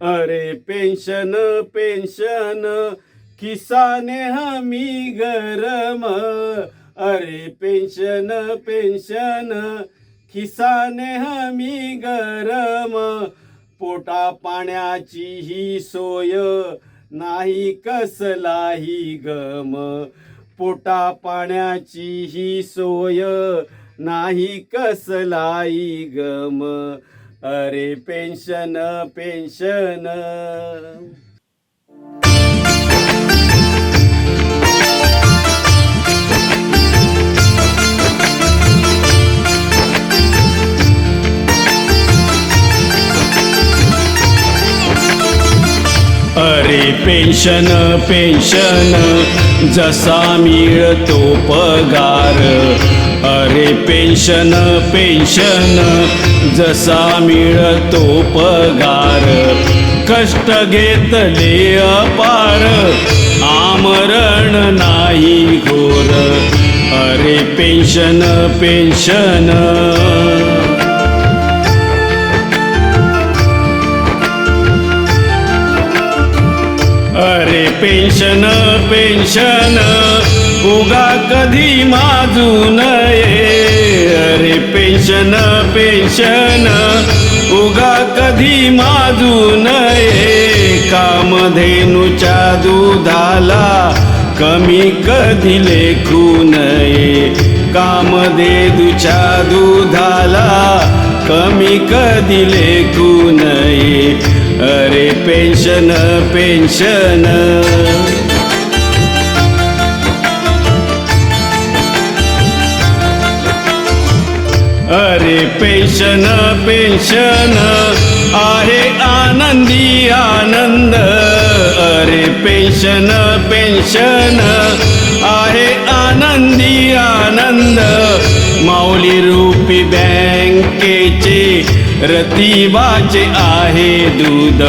अरे pension pension किसाने हमी गरम. अरे पेन्शन पेन्शन किसाने हमी गरम. पोटा पाण्याची ही सोय नाही कसलाही गम. पोटा पाण्याची ही सोय नाही कसलाही गम. अरे पेन्शन पेन्शन. अरे पेन्शन पेन्शन जसा मिळतो पगार. अरे पेन्शन पेन्शन जसा मिळतो पगार. कष्ट घेतले अपार आमरण नाही घोर. अरे पेन्शन पेन्शन. अरे पेन्शन पेन्शन. उगा कधी माजू नये अरे पेन्शन पेन्शन उगा कधी माजू नये कामधेनूच्या दुधाला कमी कधी लेखू नये कामधेनूच्या दुधाला कमी कधी लेखू नये अरे पेन्शन पेन्शन. अरे पेन्शन पेन्शन. आहे आनंदी आनंद. अरे पेन्शन पेन्शन. आहे आनंदी आनंद. माऊली रूपी बँकेचे रतिबाचे आहे दूध.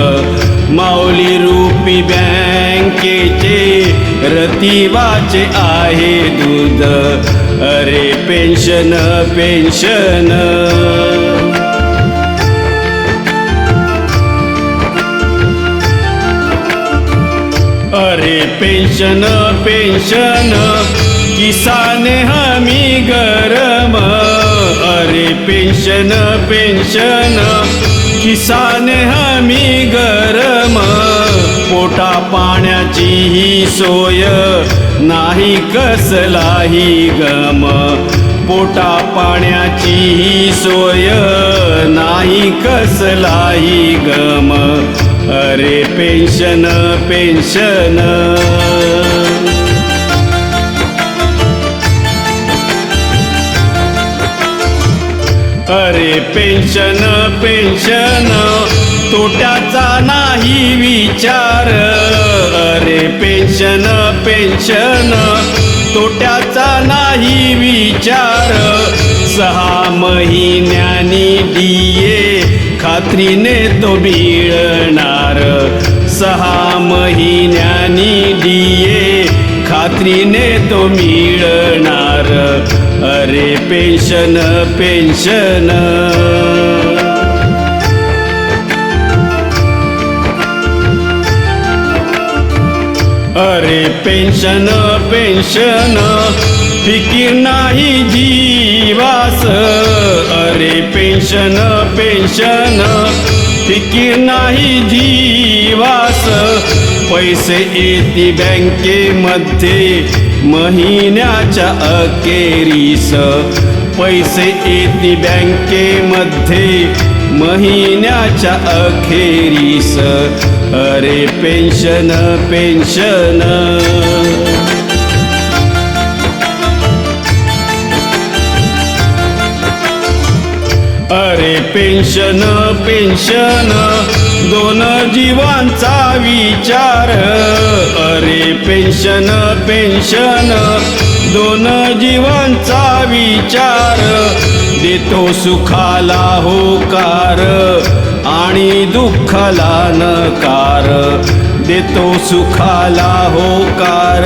माऊली रूपी बँकेचे रतिबाचे आहे दूध. अरे पेन्शन पेन्शन. अरे पेन्शन पेन्शन. किसान हमी गरम. अरे पेन्शन पेन्शन. किसान हमी गरम. पोटा पाण्याची ही सोय. नाही कसलाही गम. पोटा पाण्याचीही सोय नाही कसलाही गम. अरे पेन्शन पेन्शन. अरे पेन्शन पेन्शन. तोट्याचा नाही विचार. अरे पेन्शन पेन्शन तोट्याचा नाही विचार. सहा महिन्यानी डिये खात्रीने तो मिळणार सहा महिन्यानी डिये खात्रीने तो मिळणार अरे पेन्शन पेन्शन अरे पेन्शन पेन्शन फिकीर नाही जीवास. अरे पेन्शन पेन्शन फिकीर नाही जीवास. पैसे येते बँकेमध्ये महिन्याच्या अखेरीस. पैसे येते बँकेमध्ये महिन्याच्या अखेरीस. अरे पेन्शन पेन्शन. अरे पेन्शन पेन्शन. दोन जीवांचा विचार. अरे पेन्शन पेन्शन. दोन जीवांचा विचार. देतो सुखाला होकार आणि दुःखाला नकार. देतो सुखाला होकार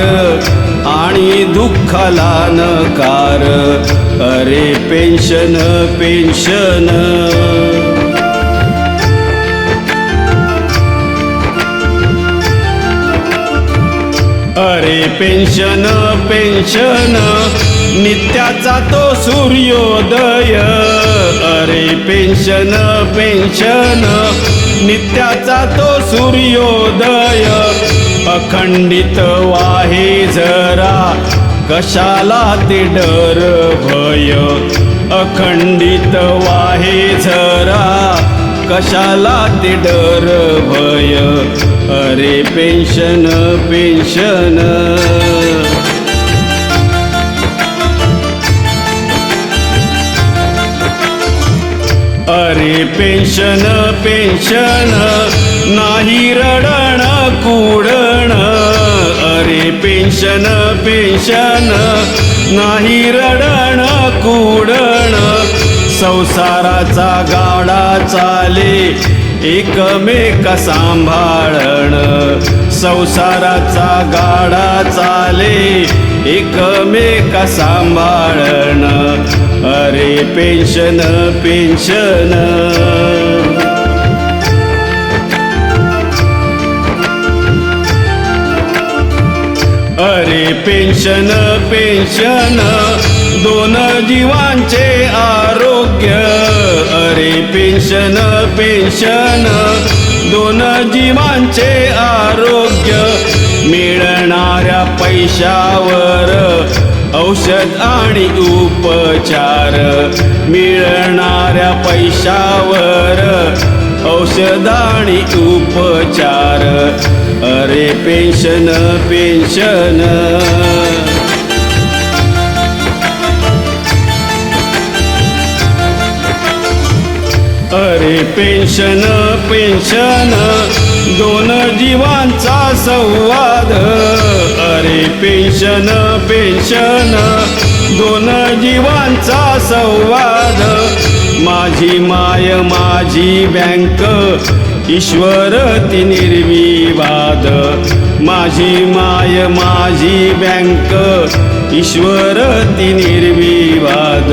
आणि दुःखाला नकार. अरे पेन्शन पेन्शन. अरे पेन्शन पेन्शन नित्याचा तो सूर्योदय. अरे पेन्शन पेन्शन नित्याचा तो सूर्योदय. अखंडित वाहे जरा कशाला ते डर भय? अखंडित वाहे झरा कशाला ते डर भय? अरे पेन्शन पेन्शन. अरे पेन्शन पेन्शन. नाही रडण कुडण. अरे पेन्शन पेन्शन. नाही रडण कुडण. संसाराचा गाडा चाले एकमेक सांभाळण. संसाराचा गाडा चाले एकमेक सांभाळण. अरे पेन्शन पेन्शन. अरे पेन्शन पेन्शन. दोन जीवांचे आरोग्य अरे पेन्शन पेन्शन. दोन जीवांचे आरोग्य मिळणाऱ्या पैशावर औषध आणि उपचार. मिळणाऱ्या पैशावर औषध आणि उपचार. अरे पेन्शन पेन्शन. पेन्शन पेन्शन दोन जीवांचा संवाद. अरे पेन्शन पेन्शन दोन जीवांचा संवाद. माझी माय माझी बँक ईश्वर ती निर्विवाद. माझी माय माझी बँक ईश्वर ती निर्विवाद.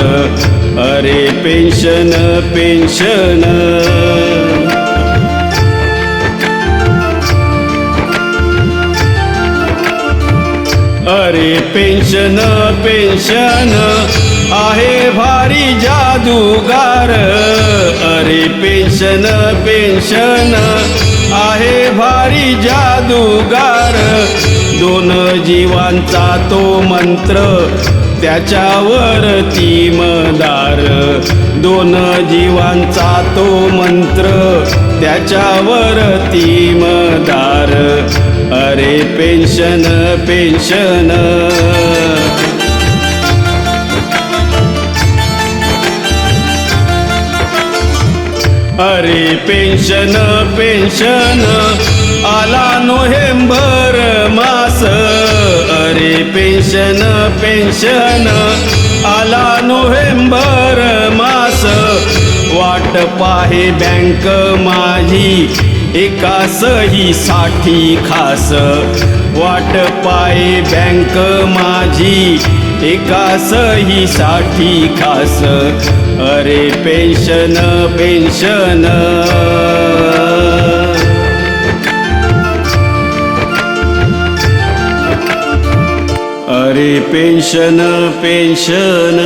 अरे पेन्शन पेन्शन. अरे पेन्शन पेन्शन. आहे भारी जादूगार. अरे पेन्शन पेन्शन. आहे भारी जादूगार. दोन जीवांचा तो मंत्र. त्याच्यावर ती मदार. दोन जीवांचा तो मंत्र त्याच्यावर ती मदार. अरे पेन्शन पेन्शन. अरे पेन्शन पेन्शन. आला नोव्हेंबर मास. अरे पेन्शन पेन्शन. आला नोव्हेंबर मास. वाट पाहे बँक माझी एका सही साठी खास. वाट पाहे बँक माझी एका सही साठी खास. अरे पेन्शन पेन्शन. Pension pension